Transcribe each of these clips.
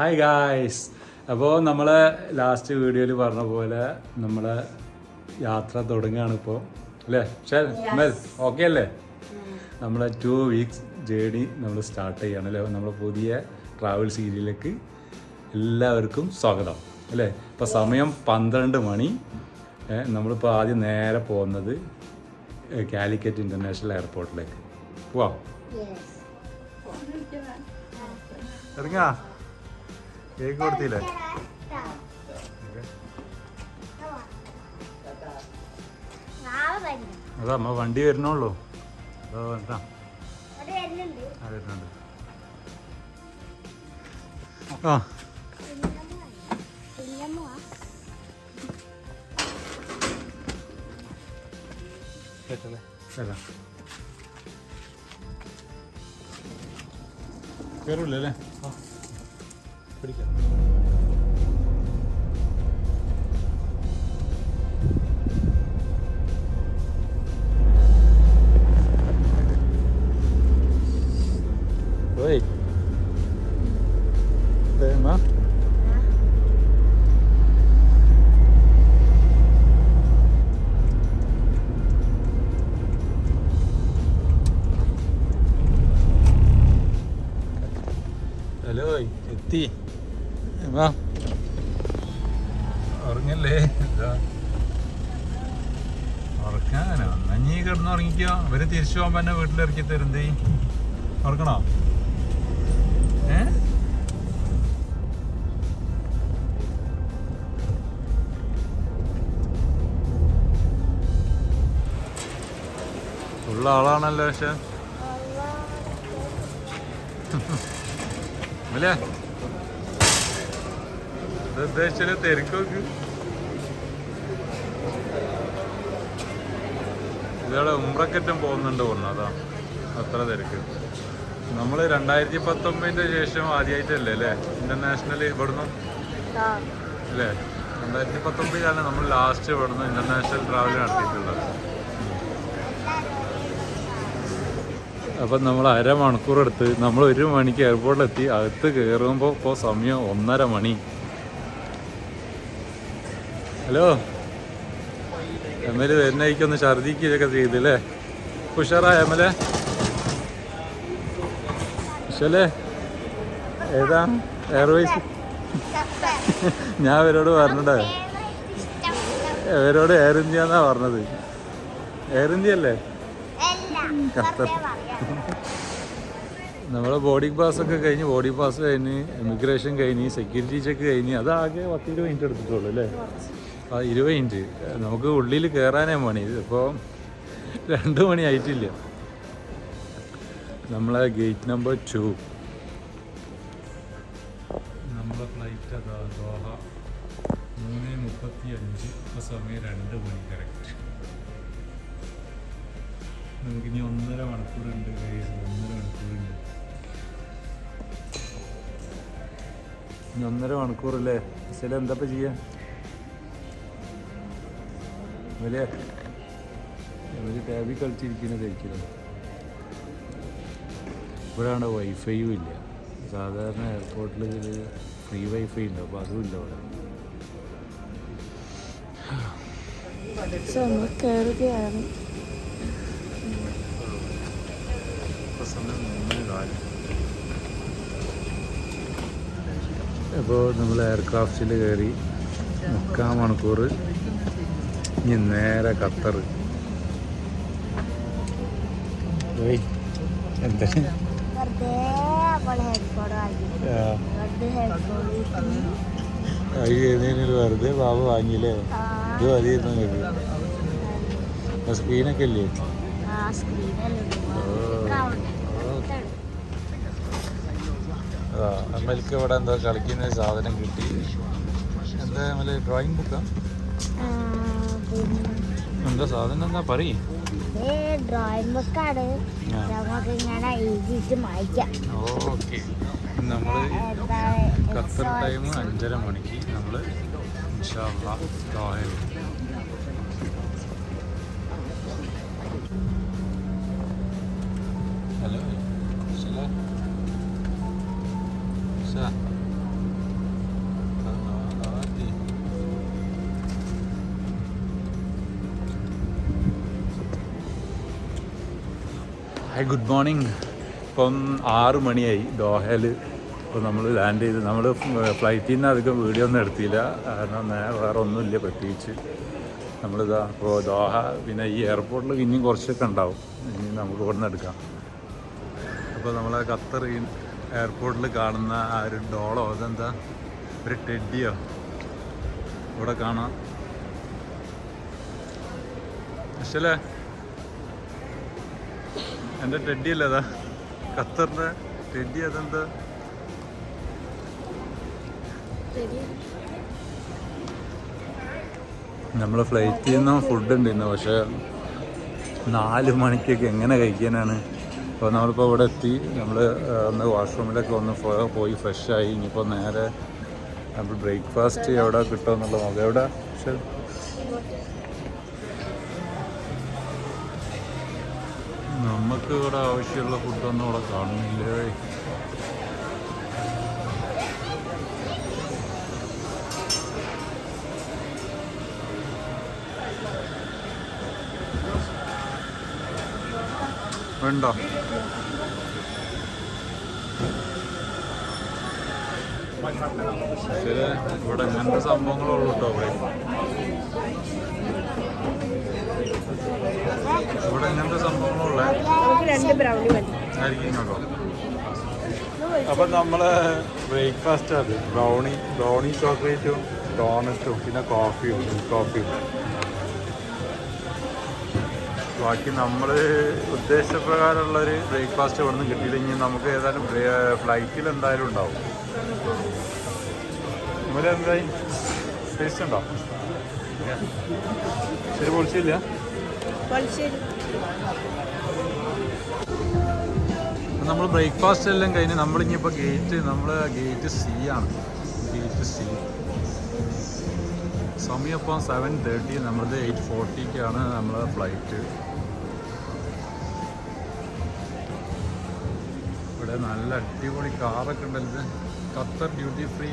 Hi guys അപ്പോൾ നമ്മൾ last വീഡിയോയിൽ പറഞ്ഞ പോലെ നമ്മൾ യാത്ര തുടങ്ങുകയാണ് ഇപ്പോൾ അല്ലേ? ഷെൽ ഓക്കെ അല്ലേ? നമ്മൾ ടു വീക്സ് ജേണി നമ്മൾ സ്റ്റാർട്ട് ചെയ്യണം അല്ലേ? നമ്മുടെ പുതിയ ട്രാവൽ സീരിയലിലേക്ക് എല്ലാവർക്കും സ്വാഗതം അല്ലേ? ഇപ്പോൾ സമയം പന്ത്രണ്ട് മണി. നമ്മളിപ്പോൾ ആദ്യം നേരെ പോകുന്നത് കാലിക്കറ്റ് ഇന്റർനാഷണൽ എയർപോർട്ടിലേക്ക്. പോവാം. ഇറങ്ങാ. കേക്ക് കൊടുത്തില്ലേ? അതാ അമ്മ വണ്ടി വരണുള്ളൂ അതോ വേണ്ട ആ വരുന്നുണ്ട്. ആ. ഹലോ എത്തി വാ ഉറങ്ങല്ലേ ഉറക്കാനോ. നഞ്ഞീ കിടന്ന് ഉറങ്ങിക്കോ അവർ തിരിച്ചു പോകാൻ തന്നെ വീട്ടിലിറക്കി തരുന്നേ ഉറക്കണോ? ഏ? ഉള്ള ആളാണല്ലോ പക്ഷെ. അല്ലേ? തിരക്കോക്ക് ഇതവിടെ ഉമ്രക്കറ്റം പോകുന്നുണ്ട് തോന്നുന്നു അതാ. അത്ര തിരക്ക്. നമ്മൾ രണ്ടായിരത്തി പത്തൊമ്പതിന്റെ ശേഷം ആദ്യമായിട്ടല്ലേ അല്ലേ? ഇന്റർനാഷണൽ ഇവിടുന്ന്? അല്ലേ? രണ്ടായിരത്തി പത്തൊമ്പതിലാണ് നമ്മൾ ലാസ്റ്റ് ഇവിടുന്ന് ഇന്റർനാഷണൽ ട്രാവൽ നടത്തിയിട്ടുള്ളത്. അപ്പം നമ്മൾ അരമണിക്കൂർ എടുത്ത് നമ്മൾ ഒരു മണിക്ക് എയർപോർട്ടിലെത്തി അകത്ത് കയറുമ്പോൾ ഇപ്പോൾ സമയം ഒന്നര മണി. ഹലോ? എം എൽ വരുന്നേക്കൊന്ന് ഛർദിക്കുകയൊക്കെ ചെയ്തില്ലേ ഉഷാറായ എം എൽ ഉഷല്ലേ? ഏതാ? എയർവേസ് ഞാൻ ഇവരോട് പറഞ്ഞിട്ടേ ഇവരോട് എയർ ഇന്ത്യ എന്നാ പറഞ്ഞത്. എയർ ഇന്ത്യ അല്ലേ? നമ്മളെ ബോർഡിംഗ് പാസ് ഒക്കെ കഴിഞ്ഞ് ബോർഡിംഗ് പാസ് കഴിഞ്ഞ് ഇമിഗ്രേഷൻ കഴിഞ്ഞ് സെക്യൂരിറ്റി ചെക്ക് കഴിഞ്ഞ് അതാകെ പത്ത് ഇരുപത് മിനിറ്റ് എടുത്തിട്ടുള്ളൂ അല്ലേ? ആ ഇരുപത് മിനിറ്റ് നമുക്ക് ഉള്ളിൽ കയറാനേ പണി ഇപ്പോൾ രണ്ട് മണി ആയിട്ടില്ല. നമ്മളെ ഗേറ്റ് നമ്പർ ടു നമ്മളെ ഫ്ലൈറ്റ് അതാ ദോഹ. മൂന്ന് മുപ്പത്തി അഞ്ച് ഇപ്പോൾ സമയം രണ്ട് മണി കറക്റ്റ് നമുക്ക് ഇനി ഒന്നര മണിക്കൂറുണ്ട് കയ്യിൽ ഒന്നര മണിക്കൂറുണ്ട്. ഇനി ഒന്നര മണിക്കൂറല്ലേ? ചില എന്താ ചെയ്യാ? വലിയ ഒരു ടാബിൽ കളിച്ചിരിക്കുന്നതായിരിക്കും ഇവിടെയാണ് വൈഫൈയും ഇല്ല. സാധാരണ എയർപോർട്ടിൽ ഫ്രീ വൈഫൈ ഉണ്ട്. അപ്പോൾ അതും ഇല്ല ഇവിടെ. നമ്മൾ കയറുകയാണ് അപ്പോൾ നമ്മൾ എയർക്രാഫ്റ്റിൽ കയറി മുക്കാൽ മണിക്കൂർ ഇനി നേരെ ഖത്തർ. എന്താ? വെറുതെ ബാബ വാങ്ങിയില്ലേ? ഇത് മതി സ്ക്രീനൊക്കെ ഇല്ലേ? ആ സ്ക്രീനല്ലേ അതാ അമ്മയ്ക്ക് ഇവിടെ എന്താ കളിക്കുന്ന സാധനം കിട്ടി. എന്താ അമ്മൽ ഡ്രോയിങ് ബുക്കാ എന്താ സാധനം? എന്താ പറയും? ഡ്രോയിങ് ബുക്കാണ് ആ. നമുക്ക് ഇങ്ങനെ എഴുതിയിട്ട് മായ്ക്കാം ഓക്കെ. നമ്മൾ ഖത്തർ ടൈം അഞ്ചര മണിക്ക് നമ്മൾ ദോഹയിൽ ഹായ് ഗുഡ് മോർണിംഗ്. ഇപ്പം ആറ് മണിയായി. ദോഹയിൽ ഇപ്പോൾ നമ്മൾ ലാൻഡ് ചെയ്ത് നമ്മൾ ഫ്ലൈറ്റിൽ നിന്ന് അധികം വീഡിയോ ഒന്നും എടുത്തില്ല. കാരണം വേറെ ഒന്നുമില്ല പ്രത്യേകിച്ച്. നമ്മളിതാ ഇപ്പോൾ ദോഹ പിന്നെ ഈ എയർപോർട്ടിൽ ഇനിയും കുറച്ചൊക്കെ ഉണ്ടാവും. ഇനി നമുക്ക് ഇവിടെ നിന്ന് എടുക്കാം. അപ്പോൾ നമ്മൾ ഖത്തർ എയർപോർട്ടിൽ കാണുന്ന ആ ഒരു ഡോളോ അതെന്താ? ഒരു ടെഡിയോ. ഇവിടെ കാണാം. പക്ഷേ എന്റെ ടെഡി അല്ലേ അതാ? ഖത്തറിന്റെ ടെഡി അതെന്താ? നമ്മൾ ഫ്ലൈറ്റിൽ നിന്ന് ഫുഡ് ഉണ്ട് ഇന്ന് പക്ഷേ നാല് മണിക്കൊക്കെ എങ്ങനെ കഴിക്കാനാണ്? അപ്പോൾ നമ്മളിപ്പോൾ ഇവിടെ എത്തി. നമ്മൾ ഒന്ന് വാഷ്റൂമിലൊക്കെ ഒന്ന് പോയി ഫ്രഷായി ഇനിയിപ്പോൾ നേരെ നമ്മൾ ബ്രേക്ക്ഫാസ്റ്റ് എവിടെ കിട്ടുമെന്നുള്ള നോക്കാം. എവിടെ? ശരി. നമുക്ക് ഇവിടെ ആവശ്യമുള്ള ഫുഡൊന്നും ഇവിടെ കാണുന്നില്ലേ? വേണ്ടോ. ഇവിടെ ഇങ്ങനത്തെ സംഭവങ്ങളുള്ളൂ കേട്ടോ ഇവിടെ ഇവിടെ ഇങ്ങനത്തെ സംഭവങ്ങളുള്ള അപ്പം നമ്മളെ ബ്രേക്ക്ഫാസ്റ്റ് അത് ബ്രൗണി ബ്രൗണി ചോക്ലേറ്റും ഡോണറ്റും പിന്നെ കോഫിയും കോഫിയും ബാക്കി നമ്മൾ ഉദ്ദേശപ്രകാരമുള്ളൊരു ബ്രേക്ക്ഫാസ്റ്റ് ഇവിടെ നിന്ന് കിട്ടിയില്ലെങ്കിൽ നമുക്ക് ഏതായാലും ഫ്ലൈറ്റിൽ എന്തായാലും ഉണ്ടാവും. എന്തായി? ടേസ്റ്റ് ഉണ്ടോ? ശരി പൊളിച്ചില്ല. നമ്മൾ ബ്രേക്ക്ഫാസ്റ്റ് എല്ലാം കഴിഞ്ഞ് നമ്മളിങ്ങിപ്പോൾ ഗേറ്റ് നമ്മൾ ഗേറ്റ് സി ആണ്. ഗേറ്റ് സി സമയം ഇപ്പോൾ സെവൻ തേർട്ടി നമ്മളത് എയ്റ്റ് ഫോർട്ടിക്കാണ് നമ്മളെ ഫ്ലൈറ്റ് ഇവിടെ നല്ല അടിപൊളി കാറൊക്കെ ഉണ്ടല്ലോ Qatar duty free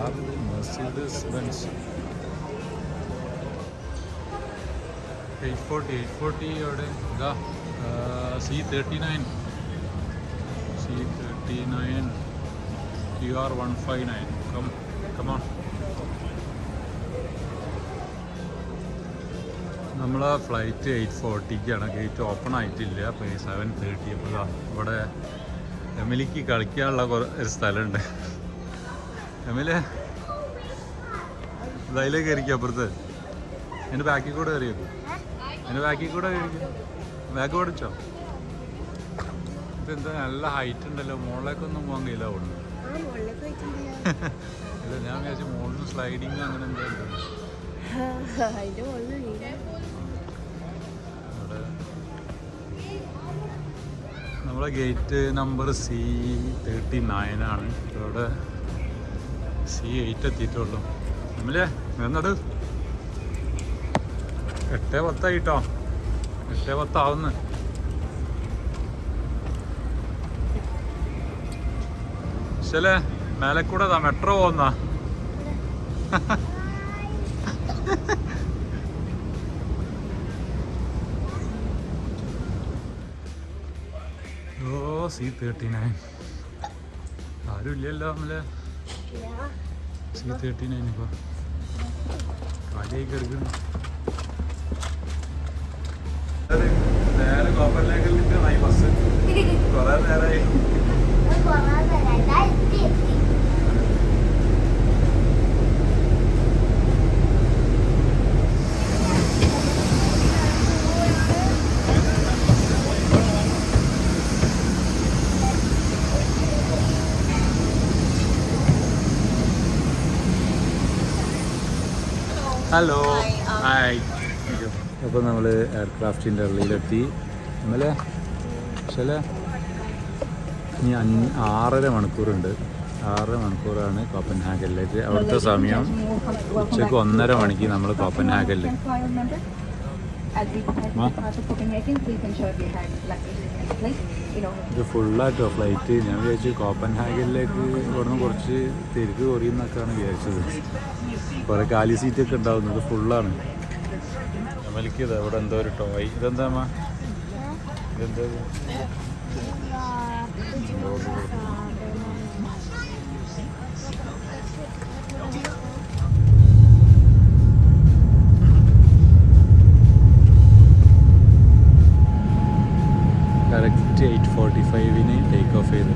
car Mercedes Benz eight forty eight C thirty nine C thirty nine Q come come on നമ്മൾ ഫ്ലൈറ്റ് എയ്റ്റ് ഫോർട്ടിക്കാണ് ഗേറ്റ് ഓപ്പൺ ആയിട്ടില്ല. അപ്പോൾ സെവൻ തേർട്ടി അപ്പോൾ ഇവിടെ എമിലിക്ക് കളിക്കാനുള്ള കുറേ ഒരു സ്ഥലമുണ്ട് എമിലെ ഇതിലേക്ക് കയറിക്കും അപ്പുറത്ത്. എന്റെ ബാക്കിൽ കൂടെ കയറിയോ? എന്റെ ബാക്കിൽ കൂടെ കയറിക്കും? ബാക്ക് ഓടിച്ചോ? ഇതെന്താ നല്ല ഹൈറ്റ് ഉണ്ടല്ലോ. മുകളിലേക്കൊന്നും പോകാൻ കഴിയില്ല അവിടെ ഇല്ല ഞാൻ വിചാരിച്ചു മുകളിൽ സ്ലൈഡിങ് അങ്ങനെ എന്തായാലും നമ്മളെ gate number C thirty nine ആണ്. ഇവിടെ സി എയ്റ്റ് എത്തിയിട്ടുള്ളൂ. നമ്മളെ വേണ്ടത് എട്ട് പത്തായിട്ടോ? എട്ട് പത്താവുന്നു. ശല്ലേ മേലെ കൂടെ മെട്രോ പോകുന്ന ഓ സി തേർട്ടി നയൻ ആരും ഇല്ലല്ലോ നമ്മളെ സി തേർട്ടി നയൻ ഇപ്പോൾ കാലിയായി കിടക്കുന്നു നേരെ കോപ്പറിലേക്ക് ബസ് കുറേ നേരമായി ഹലോ ഹായ് അപ്പോൾ നമ്മൾ എയർക്രാഫ്റ്റിന്റെ ഉള്ളിലെത്തി. ഇന്നലെ ചില ഇനി അഞ്ച് ആറര മണിക്കൂറുണ്ട്. ആറര മണിക്കൂറാണ് കോപ്പൻഹാഗനിലേക്ക്. അവിടുത്തെ സമയം ഉച്ചയ്ക്ക് ഒന്നര മണിക്ക് നമ്മൾ കോപ്പൻഹാഗനിൽ ഇത് ഫുള്ളായിട്ടോ ഫ്ലൈറ്റ് ഞാൻ വിചാരിച്ചു കോപ്പൻഹാഗനിലേക്ക് ഇവിടുന്ന് കുറച്ച് തിരിക്ക് കുറയുന്നൊക്കെയാണ് വിചാരിച്ചത്. കുറേ കാലി സീറ്റൊക്കെ ഉണ്ടാവുന്നത് ഫുള്ളാണ് അമലിക്ക് അവിടെ എന്തോ ഒരു ടോയ് ഇതെന്താ അമ്മ ഇതെന്താ കറക്റ്റ് എയ്റ്റ് ഫോർട്ടി ഫൈവിന് ടേക്ക് ഓഫ് ചെയ്തു.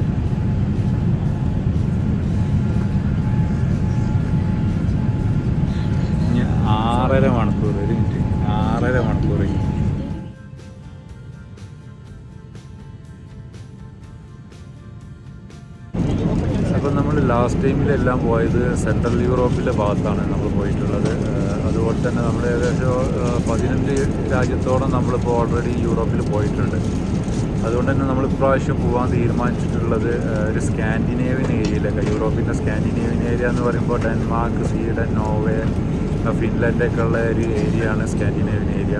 ആറര മണിക്കൂർ ഒരു മിനിറ്റ് ആറര മണിക്കൂർ അപ്പം നമ്മൾ ലാസ്റ്റ് ടൈമിലെല്ലാം പോയത് സെൻട്രൽ യൂറോപ്പിലെ ഭാഗത്താണ് നമ്മൾ പോയിട്ടുള്ളത്. അതുപോലെ തന്നെ നമ്മൾ ഏകദേശം പതിനഞ്ച് രാജ്യത്തോളം നമ്മളിപ്പോൾ ഓൾറെഡി യൂറോപ്പിൽ പോയിട്ടുണ്ട്. അതുകൊണ്ട് തന്നെ നമ്മൾ ഇപ്രാവശ്യം പോകാൻ തീരുമാനിച്ചിട്ടുള്ളത് ഒരു സ്കാൻഡിനേവിയൻ ഏരിയയിലൊക്കെ യൂറോപ്പിന്റെ സ്കാൻഡിനേവിയൻ ഏരിയ എന്ന് പറയുമ്പോൾ ഡെൻമാർക്ക് സ്വീഡൻ നോർവേ ഫിൻലൻഡൊക്കെ ഉള്ള ഒരു ഏരിയയാണ് ആണ് സ്കാൻഡിനേവിയൻ ഏരിയ.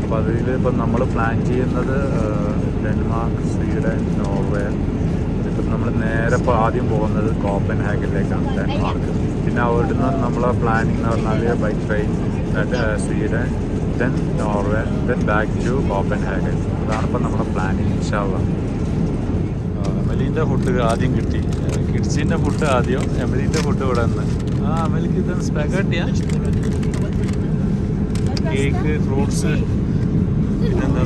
അപ്പോൾ അതിൽ ഇപ്പം നമ്മൾ പ്ലാൻ ചെയ്യുന്നത് ഡെൻമാർക്ക് സ്വീഡൻ നോർവേ ഇപ്പം നമ്മൾ നേരെ ഇപ്പോൾ ആദ്യം പോകുന്നത് കോപ്പൻ ഹാഗിലേക്കാണ് ഡെൻമാർക്ക്. പിന്നെ അവിടുന്ന് നമ്മളെ പ്ലാനിങ് എന്ന് പറഞ്ഞാൽ by train Sweden then Norway then back to Copenhagen അതാണ് ഇപ്പം നമ്മുടെ പ്ലാനിങ് ഇൻഷാള്ള എമലീന്റെ ഫുഡ് ആദ്യം കിട്ടി. കിഡ്സിന്റെ ഫുഡ് ആദ്യം എമലീന്റെ ഫുഡ് ഇവിടെ നിന്ന്. ആ എമലിക്ക് ഇത് സ്പെഗട്ടിയാ കേക്ക് ഫ്രൂട്ട്സ് പിന്നെന്താ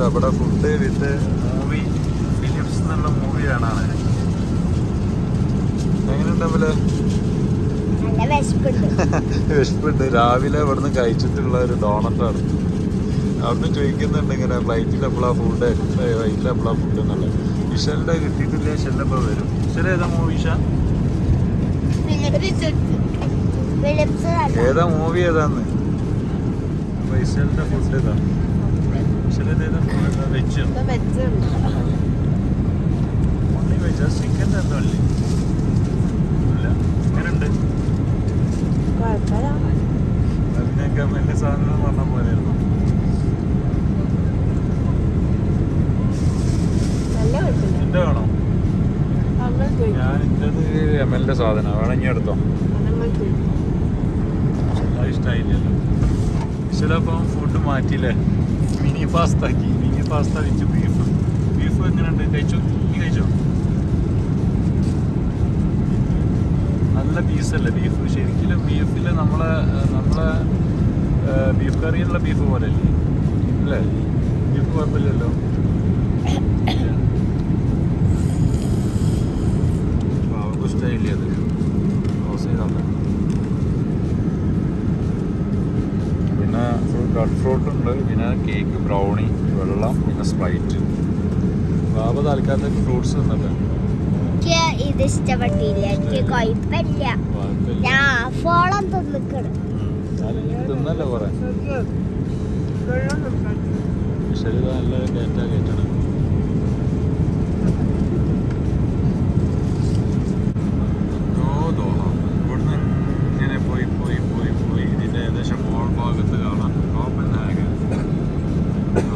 നമ്മുടെ ഫുഡ് വിത്ത് മൂവി ഫിലിംസ് എന്നുള്ള മൂവി കാണാണ് എങ്ങനെയുണ്ട് തമ്മിൽ? നല്ല വിശപ്പുണ്ട്. രാവിലെ ഇവിടുന്ന് കഴിച്ചിട്ടുള്ള ഒരു ഡോണറ്റാണ്. അവിടുന്ന് ചോദിക്കുന്നുണ്ട് ഇങ്ങനെ ഫ്ലൈറ്റിൽ എപ്പോഴാ ഫുഡ് ഫ്ലൈറ്റിൽ എപ്പോഴാ ഫുഡ് എന്നുള്ളത്. ഇഷലിന്റെ കിട്ടിയിട്ടില്ല വിഷലിപ്പോൾ വരും. വിഷൽ ഏതാ മൂവി ഏതാ മൂവി ഏതാന്ന്? അപ്പൊ ഇഷലിന്റെ ഫുഡ് ഏതാ? ഇഷലിന്റെ ഏതാ ഫുഡ് ഏതാ വെച്ച് ഓൺലി വെച്ച് ചിക്കൻ എന്തോ അല്ലേ ഇല്ല എങ്ങനെയുണ്ട് കുഴപ്പമില്ല അതിനൊക്കെ വലിയ സാധനം പറഞ്ഞ പോലെയായിരുന്നു നല്ല കുഴപ്പമില്ല എന്റെ വേണോ അങ്ങനെ ചോദിക്കും ഞാൻ ഇന്റെത് എൽ സാധനം. വേണമെങ്കിൽ എടുത്തോ. ഇഷ്ടമായില്ലല്ലോ ചിലപ്പം ഫുഡ് മാറ്റിയില്ലേ? മിനി പാസ്ത ആക്കി. മിനി പാസ്ത വെച്ച് ബീഫ് ബീഫ് എങ്ങനെയുണ്ട്? കഴിച്ചോ? നീ കഴിച്ചോ? നല്ല പീസല്ലേ ബീഫ് ശരിക്കും ബീഫിൽ നമ്മളെ നമ്മളെ ബീഫ് കറിയുള്ള ബീഫ് പോലെ അല്ലേ അല്ലേ? ബീഫ് കുഴപ്പമില്ലല്ലോ അവർക്ക് ഇഷ്ടമായില്ലേ അത് ക്ലോസ് ചെയ്താൽ പിന്നെ കട്ട് ഫ്രൂട്ട് ഉണ്ട് പിന്നെ കേക്ക് ബ്രൗണി വെള്ളം പിന്നെ സ്പ്രൈറ്റ് ബാബ തൽക്കാലത്തേക്ക് ഫ്രൂട്ട്സ് തന്നിട്ട് ഇത് ഇഷ്ടപ്പെട്ടില്ല എനിക്ക് കുഴപ്പമില്ല ഞാൻ ഫോളം തിന്നിക്കണം തിന്നല്ലേ കുറെ ശരി നല്ല കയറ്റാ കയറ്റണം ഓ ദോഹ ഇവിടുന്ന് ഇങ്ങനെ പോയി പോയി പോയി പോയി ഇതിന്റെ ഏകദേശം മോൾ ഭാഗത്ത് കാണാം കോപ്പൻ ഹാഗൻ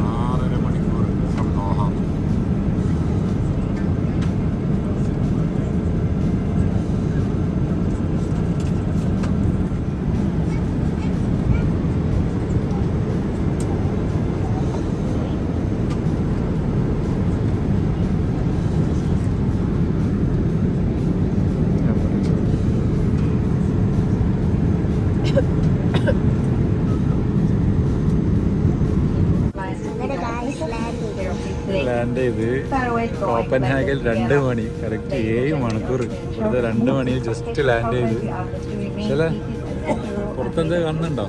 ആറര മണിക്കൂർ ഫ്രം ദോഹ അങ്ങനെ ഗായ്സ് ലാൻഡ് ചെയ്തു ഇത് കോപ്പൻ ഹാഗൽ രണ്ട് മണി. കറക്റ്റ് ഏഴ് മണിക്കൂർ. ഇവിടുത്തെ രണ്ട് മണിയിൽ ജസ്റ്റ് ലാൻഡ് ചെയ്ത്. ചില പുറത്തെന്താ കാണുന്നുണ്ടോ?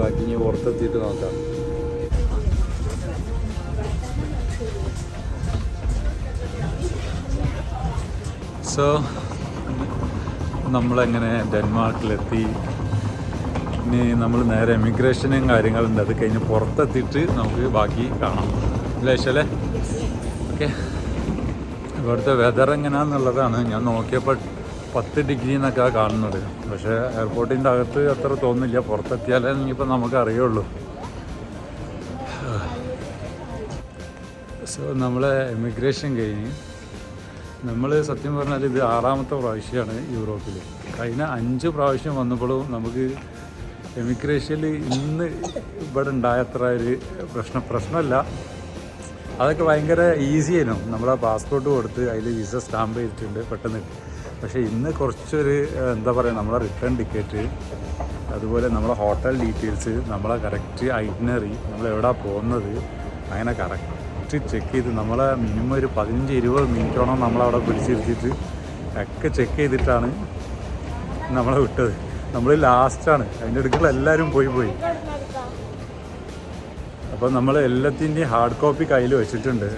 ബാക്കി ഇനി പുറത്തെത്തിയിട്ട് നോക്കാം. സോ നമ്മളെങ്ങനെ ഡെൻമാർക്കിലെത്തി? ഇനി നമ്മൾ നേരെ എമിഗ്രേഷനും കാര്യങ്ങളുണ്ട്. അത് കഴിഞ്ഞ് പുറത്തെത്തിയിട്ട് നമുക്ക് ബാക്കി കാണാം. അല്ലേ ശല്ലേ ഓക്കെ. ഇവിടുത്തെ വെതർ എങ്ങനെയാണെന്നുള്ളതാണ് ഞാൻ നോക്കിയപ്പോൾ പത്ത് ഡിഗ്രി എന്നൊക്കെ കാണുന്നത്. പക്ഷേ എയർപോർട്ടിന്റെ അകത്ത് അത്ര തോന്നില്ല പുറത്തെത്തിയാലേ ഇനിയിപ്പോൾ നമുക്ക് അറിയുള്ളൂ. സോ നമ്മളെ എമിഗ്രേഷൻ കഴിഞ്ഞ് നമ്മൾ സത്യം പറഞ്ഞാൽ ഇത് ആറാമത്തെ പ്രാവശ്യമാണ് യൂറോപ്പിൽ കഴിഞ്ഞ അഞ്ച് പ്രാവശ്യം വന്നപ്പോഴും നമുക്ക് എമിഗ്രേഷനിൽ ഇന്ന് ഇവിടെ ഉണ്ടായ അത്ര ഒരു പ്രശ്നം പ്രശ്നമല്ല. അതൊക്കെ ഭയങ്കര ഈസി ആയിരുന്നു. നമ്മളാ പാസ്പോർട്ട് കൊടുത്ത് അതിൽ വിസ സ്റ്റാമ്പ് ചെയ്തിട്ടുണ്ട് പെട്ടെന്ന്. പക്ഷേ ഇന്ന് കുറച്ചൊരു എന്താ പറയുക നമ്മളെ റിട്ടേൺ ടിക്കറ്റ് അതുപോലെ നമ്മളെ ഹോട്ടൽ ഡീറ്റെയിൽസ് നമ്മളെ കറക്റ്റ് ഐറ്റിനറി നമ്മൾ എവിടെ പോകുന്നത് അങ്ങനെ കറക്റ്റ് ചെക്ക് ചെയ്ത് നമ്മളെ മിനിമം ഒരു പതിനഞ്ച് ഇരുപത് മിനിറ്റോളം നമ്മളവിടെ പിടിച്ചിരുത്തിയിട്ട് ഒക്കെ ചെക്ക് ചെയ്തിട്ടാണ് നമ്മളെ വിട്ടത്. നമ്മൾ ലാസ്റ്റാണ് അതിന്റെ അടുക്കള എല്ലാവരും പോയി പോയി. അപ്പോൾ നമ്മൾ എല്ലാത്തിന്റെയും ഹാർഡ് കോപ്പി കയ്യിൽ വെച്ചിട്ടുണ്ട്.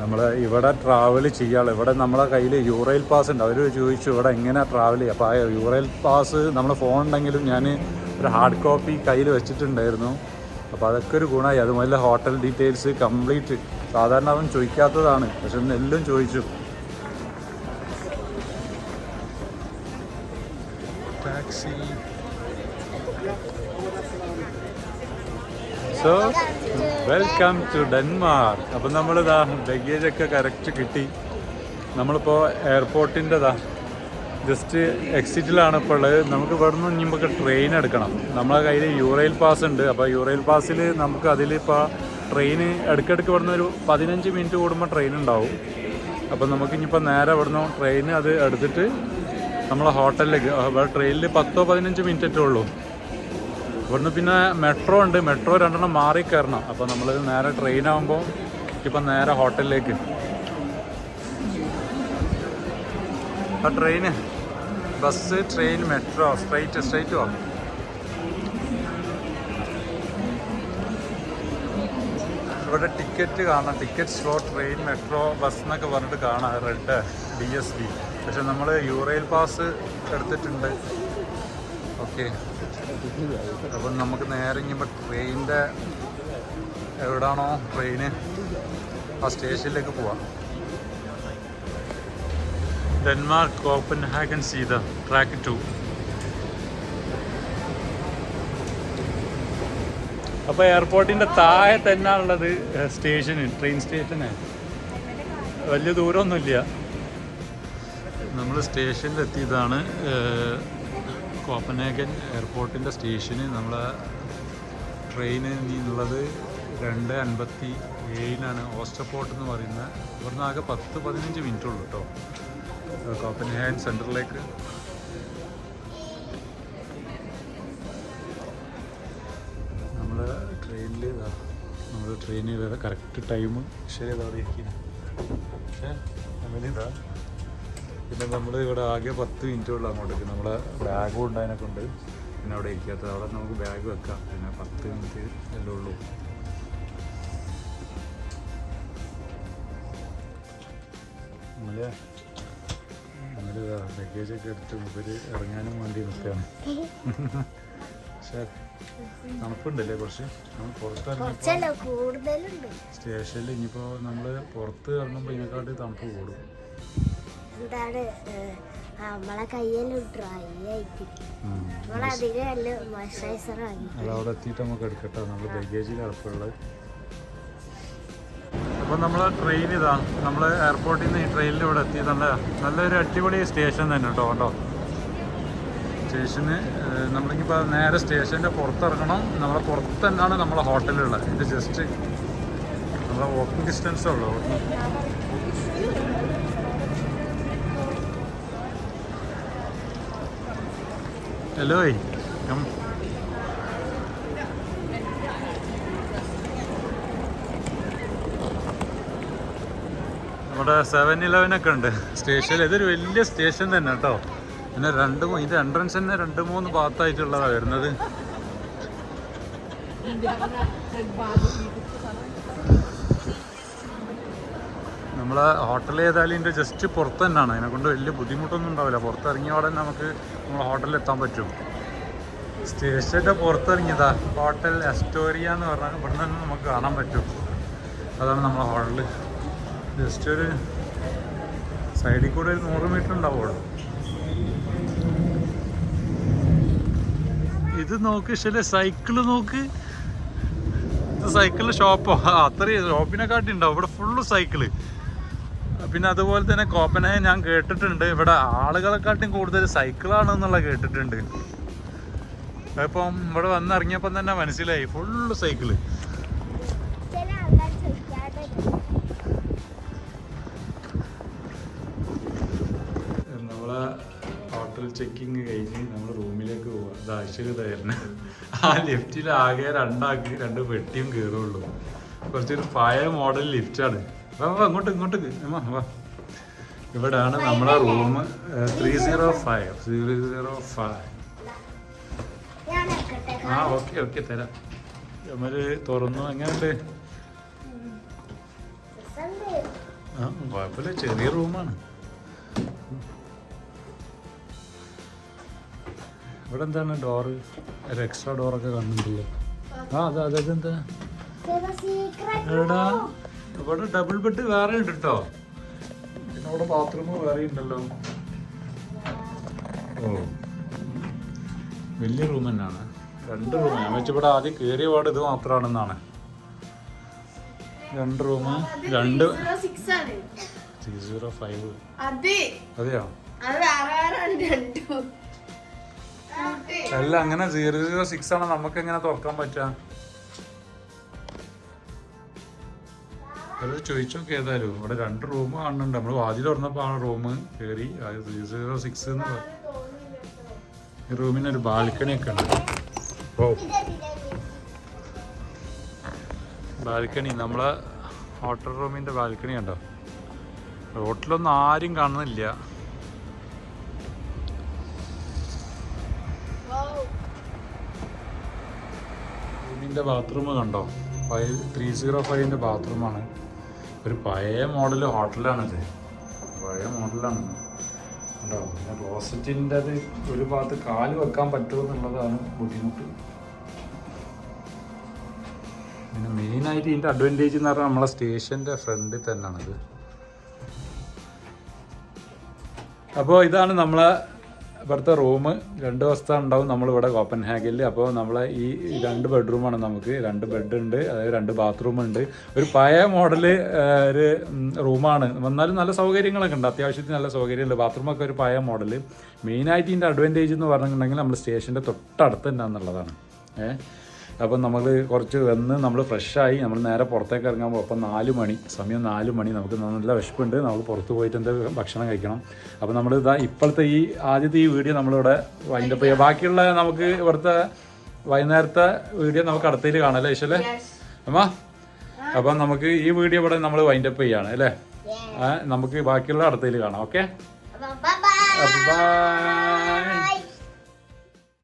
നമ്മൾ ഇവിടെ ട്രാവൽ ചെയ്യാനുള്ള ഇവിടെ നമ്മളെ കയ്യിൽ യൂറൈൽ പാസ് ഉണ്ട്. അവർ ചോദിച്ചു ഇവിടെ എങ്ങനെ ട്രാവൽ ചെയ്യുക? അപ്പോൾ ആ യൂറൈൽ പാസ് നമ്മളെ ഫോൺ ഉണ്ടെങ്കിലും ഞാൻ ഒരു ഹാർഡ് കോപ്പി കയ്യിൽ വെച്ചിട്ടുണ്ടായിരുന്നു. അപ്പോൾ അതൊക്കെ ഒരു ഗുണമായി. അതുപോലെ ഹോട്ടൽ ഡീറ്റെയിൽസ് കംപ്ലീറ്റ് സാധാരണ അവൻ ചോദിക്കാത്തതാണ്. പക്ഷെ എല്ലാം ചോദിച്ചു. Taxi so welcome to Denmark അപ്പം നമ്മളിതാ ലഗേജ് ഒക്കെ കറക്റ്റ് കിട്ടി. നമ്മളിപ്പോൾ എയർപോർട്ടിന്റെതാ ജസ്റ്റ് എക്സിറ്റിലാണ് ഇപ്പോൾ ഉള്ളത്. നമുക്ക് ഇവിടെ നിന്ന് ഇനിയുമ്പോൾ ട്രെയിൻ എടുക്കണം. നമ്മളെ കയ്യിൽ യൂറയിൽ പാസ് ഉണ്ട്. അപ്പോൾ യൂറയിൽ പാസ്സിൽ നമുക്ക് അതിലിപ്പോൾ ട്രെയിൻ ഇടയ്ക്കിടയ്ക്ക് ഇവിടുന്ന് ഒരു പതിനഞ്ച് മിനിറ്റ് കൂടുമ്പോൾ ട്രെയിൻ ഉണ്ടാവും. അപ്പോൾ നമുക്ക് ഇനിയിപ്പോൾ നേരെ ഇവിടുന്ന് ട്രെയിൻ അത് എടുത്തിട്ട് നമ്മളെ ഹോട്ടലിലേക്ക് ട്രെയിനിൽ പത്തോ പതിനഞ്ച് മിനിറ്റേ ഉള്ളൂ. ഇവിടുന്ന് പിന്നെ മെട്രോ ഉണ്ട്. മെട്രോ രണ്ടെണ്ണം മാറി കയറണം. അപ്പോൾ നമ്മൾ നേരെ ട്രെയിൻ ആകുമ്പോൾ ഇപ്പം നേരെ ഹോട്ടലിലേക്ക് ആ train bus train metro straight straight പോകും ഇവിടെ ടിക്കറ്റ് കാണാം. Ticket slow train metro bus എന്നൊക്കെ പറഞ്ഞിട്ട് കാണാം. റെഡ് ഡി എസ് ബി പക്ഷെ നമ്മൾ യൂറൈൽ പാസ് എടുത്തിട്ടുണ്ട്. ഓക്കെ. അപ്പം നമുക്ക് നേരെ ഇനിയിപ്പോൾ ട്രെയിനിന്റെ എവിടാണോ ട്രെയിന്? ആ സ്റ്റേഷനിലേക്ക് പോവാം. ഡെൻമാർക്ക് ഓപ്പൺ ഹാഗൻ സീത ട്രാക്ക് ടു. അപ്പോൾ എയർപോർട്ടിന്റെ താഴെ തന്നെയാണുള്ളത് സ്റ്റേഷന് ട്രെയിൻ സ്റ്റേഷന്. വലിയ ദൂരമൊന്നുമില്ല. നമ്മൾ സ്റ്റേഷനിൽ എത്തിയതാണ് കോപ്പൻഹേഗൻ എയർപോർട്ടിന്റെ സ്റ്റേഷന്. നമ്മൾ ട്രെയിന് നിന്നുള്ളത് രണ്ട് അൻപത്തി ഏഴിനാണ്. ഓസ്റ്റർപോർട്ട് എന്ന് പറയുന്ന ഇവിടുന്ന് ആകെ പത്ത് പതിനഞ്ച് മിനിറ്റ് ഉള്ളൂ കേട്ടോ കോപ്പൻഹേഗൻ സെന്ററിലേക്ക് നമ്മൾ ട്രെയിനിൽ നമ്മൾ ട്രെയിനിൽ കറക്റ്റ് ടൈം ശരി ഇതാ ഇരിക്കുന്നത് പക്ഷേ അങ്ങനെ ഇതാ പിന്നെ നമ്മൾ ഇവിടെ ആകെ പത്ത് മിനിറ്റ് ഉള്ളൂ അങ്ങോട്ടേക്ക്. നമ്മളെ ബാഗും അതിനൊക്കെ കൊണ്ട് പിന്നെ അവിടെ ഇരിക്കാത്തത് അവിടെ നമുക്ക് ബാഗ് വെക്കാം. പിന്നെ പത്ത് മിനിറ്റ് അല്ലേ ഉള്ളൂ. നമ്മൾ നമ്മൾ ലഗേജ് ഒക്കെ എടുത്ത് മുമ്പിൽ ഇറങ്ങാനും വേണ്ടി നിൽക്കുകയാണ്. പക്ഷേ തണുപ്പുണ്ടല്ലേ കുറച്ച്? നമ്മൾ പുറത്തിറങ്ങി സ്റ്റേഷനിൽ ഇനിയിപ്പോൾ നമ്മൾ പുറത്ത് ഇറങ്ങുമ്പോൾ ഇതിനെക്കാട്ടി തണുപ്പ് കൂടും. എന്താണ് നമ്മളെ കയ്യെല്ലാം ഡ്രൈ ആയിട്ട്. നമ്മളധികം നല്ല മോയ്സ്ചറൈസർ വാങ്ങി അത് അവിടെ എത്തിയിട്ട് നമുക്ക് എടുക്കട്ടെ. നമ്മൾ ലഗേജിൽ ഉറപ്പുള്ളത് അപ്പോൾ നമ്മൾ ട്രെയിൻ ഇതാ. നമ്മൾ എയർപോർട്ടിൽ നിന്ന് ഈ ട്രെയിനിൽ ഇവിടെ എത്തി നല്ല നല്ലൊരു അടിപൊളി സ്റ്റേഷൻ തന്നെ കേട്ടോ കണ്ടോ? സ്റ്റേഷന് നമ്മളിപ്പോ നമ്മളിപ്പോൾ നേരെ സ്റ്റേഷന്റെ പുറത്തിറങ്ങണം. നമ്മളെ പുറത്ത് തന്നെയാണ് നമ്മളെ ഹോട്ടലുള്ളത് ഇത് ജസ്റ്റ് നമ്മളെ വോക്കിംഗ് ഡിസ്റ്റൻസേ ഉള്ളൂ. അവിടുന്ന് ഹലോ നമ്മുടെ സെവൻ ഇലവൻ ഒക്കെ ഉണ്ട്. സ്റ്റേഷൻ ഇതൊരു വലിയ സ്റ്റേഷൻ തന്നെ കേട്ടോ പിന്നെ രണ്ട് ഇതിന്റെ എൻട്രൻസ് തന്നെ രണ്ട് മൂന്ന് ഭാഗത്തായിട്ടുള്ളതാണ് വരുന്നത്. നമ്മളെ ഹോട്ടൽ ഏതായാലും ഇതിന്റെ ജസ്റ്റ് പുറത്ത് തന്നെയാണ്. അതിനെക്കൊണ്ട് വലിയ ബുദ്ധിമുട്ടൊന്നും ഉണ്ടാവില്ല. പുറത്തിറങ്ങിയ ഉടനെ നമുക്ക് നമ്മളെ ഹോട്ടലിൽ എത്താൻ പറ്റും. സ്റ്റേഷന്റെ പുറത്തിറങ്ങിയതാ. ഹോട്ടൽ അസ്റ്റോറിയ എന്ന് പറഞ്ഞാൽ ഇവിടെ നിന്ന് നമുക്ക് കാണാൻ പറ്റും. അതാണ് നമ്മളെ ഹോട്ടൽ ജസ്റ്റ് ഒരു സൈഡിൽ കൂടെ ഒരു നൂറ് മീറ്റർ ഉണ്ടാവുള്ളൂ ഇത് നോക്ക് ശരി സൈക്കിൾ നോക്ക്. ഇത് സൈക്കിളിൽ ഷോപ്പോ അത്രയും. ഷോപ്പിനെക്കാട്ടി ഉണ്ടാവും. ഇവിടെ ഫുള്ള് സൈക്കിൾ പിന്നെ അതുപോലെ തന്നെ കോപ്പനായ ഞാൻ കേട്ടിട്ടുണ്ട്. ഇവിടെ ആളുകളെക്കാട്ടും കൂടുതൽ സൈക്കിളാണെന്നുള്ള കേട്ടിട്ടുണ്ട്. അപ്പം ഇവിടെ വന്നിറങ്ങിയപ്പം തന്നെ മനസ്സിലായി ഫുള്ള് സൈക്കിൾ. നമ്മളെ ഹോട്ടൽ ചെക്കിങ് കഴിഞ്ഞ് നമ്മൾ റൂമിലേക്ക് പോവാം. അത് ആശ്ചര്യതായിരുന്നു ആ ലിഫ്റ്റിൽ ആകെ രണ്ടാക്കി രണ്ട് പെട്ടിയും കയറുള്ളൂ കുറച്ചൊരു പഴയ മോഡൽ ലിഫ്റ്റാണ് വാ വാ ഇങ്ങോട്ട് ഇങ്ങോട്ട് അമ്മ വാ. ഇവിടെയാണ് നമ്മളെ room three zero five zero zero five ആ ഓക്കെ ഓക്കെ തരാം. നമ്മൾ തുറന്നു എങ്ങനെയുണ്ട്. ആ കുഴപ്പമില്ല ചെറിയ റൂമാണ്. ഇവിടെ എന്താണ് ഡോറ് ഒരു എക്സ്ട്രാ ഡോറൊക്കെ കാണുന്നുണ്ടല്ലോ ആ. അതെ അതെന്താ എടാ ഇവിടെ ഡബിൾ ബെഡ് വേറെ ഉണ്ട് കേട്ടോ പിന്നെ അവിടെ ബാത്റൂം വേറെ ഉണ്ടല്ലോ. ഓ. വലിയ റൂം തന്നെയാണ്. രണ്ട് റൂം ഞാൻ വെച്ചിവിടെ ആദ്യം കയറിയ പാട് ഇത് മാത്രമാണെന്നാണ്. രണ്ട് റൂം രണ്ട് ത്രീ സീറോ ഫൈവ് അതെ. അതെയോ? അല്ല അങ്ങനെ സീറോ സീറോ സിക്സ് ആണ്? നമുക്ക് എങ്ങനെ തുറക്കാൻ പറ്റുക അവരോട് ചോദിച്ചൊക്കെ ഏതായാലും. അവിടെ രണ്ട് റൂം കാണുന്നുണ്ട്. നമ്മൾ വാതിൽ തുറന്നപ്പോൾ ആ റൂം കയറി ത്രീ സീറോ സിക്സ് എന്ന് പറഞ്ഞു റൂമിന് ബാൽക്കണി ഒക്കെ ഉണ്ട്. ഓ ബാൽക്കണി. നമ്മളെ ഹോട്ടൽ റൂമിന്റെ ബാൽക്കണി ഉണ്ടോ റോട്ടിലൊന്നും ആരും കാണുന്നില്ല. റൂമിന്റെ ബാത്റൂം കണ്ടോ? ഫൈവ് ത്രീ സീറോ ഫൈവിന്റെ ബാത്റൂമാണ്. ഒരു പഴയ മോഡൽ ഹോട്ടലാണിത്. പഴയ മോഡലാണ്. കണ്ടോ? പിന്നെ ക്ലോസറ്റിന്റെ അത് ഒരു ഭാഗത്ത് കാൽ വെക്കാൻ പറ്റുമോ എന്നുള്ളതാണ് ബുദ്ധിമുട്ട്. പിന്നെ മെയിനായിട്ട് ഇതിന്റെ അഡ്വാന്റേജ് എന്ന് പറഞ്ഞാൽ നമ്മളെ സ്റ്റേഷന്റെ ഫ്രണ്ടിൽ തന്നെയാണിത്. അപ്പോൾ ഇതാണ് നമ്മളെ ഇവിടുത്തെ റൂം രണ്ട് ദിവസത്തെ ഉണ്ടാവും നമ്മളിവിടെ കോപ്പൻ ഹാഗിൽ അപ്പോൾ നമ്മളെ ഈ രണ്ട് ബെഡ്റൂമാണ് നമുക്ക്. രണ്ട് ബെഡ് ഉണ്ട് അതായത് രണ്ട് ബാത്റൂം ഉണ്ട്. ഒരു പഴയ മോഡൽ ഒരു റൂമാണ് എന്നാലും നല്ല സൗകര്യങ്ങളൊക്കെ ഉണ്ട്. അത്യാവശ്യത്തിന് നല്ല സൗകര്യമുണ്ട്. ബാത്റൂമൊക്കെ ഒരു പഴയ മോഡൽ മെയിനായിട്ട് ഇതിന്റെ അഡ്വാന്റേജ് എന്ന് പറഞ്ഞിട്ടുണ്ടെങ്കിൽ നമ്മൾ സ്റ്റേഷന്റെ തൊട്ടടുത്ത് തന്നെ എന്നുള്ളതാണ്. ഏഹ് അപ്പം നമ്മൾ കുറച്ച് വന്ന് നമ്മൾ ഫ്രഷായി നമ്മൾ നേരെ പുറത്തേക്ക് ഇറങ്ങാൻ പോകും അപ്പം നാല് മണി സമയം നാല് മണി നമുക്ക് നല്ല വിശപ്പുണ്ട്. നമുക്ക് പുറത്ത് പോയിട്ട് എന്താ ഭക്ഷണം കഴിക്കണം. അപ്പം നമ്മൾ ഇതാ ഇപ്പോഴത്തെ ഈ ആദ്യത്തെ ഈ വീഡിയോ നമ്മളിവിടെ വൈൻഡപ്പ് ചെയ്യാം. ബാക്കിയുള്ള നമുക്ക് ഇവിടുത്തെ വൈകുന്നേരത്തെ വീഡിയോ നമുക്ക് അടുത്തതിൽ കാണാം അല്ലേ അമ്മ അപ്പം നമുക്ക് ഈ വീഡിയോ ഇവിടെ നമ്മൾ വൈൻഡപ്പ് ചെയ്യാണ് അല്ലേ? നമുക്ക് ബാക്കിയുള്ള അടുത്തതിൽ കാണാം ഓക്കെ. ബൈ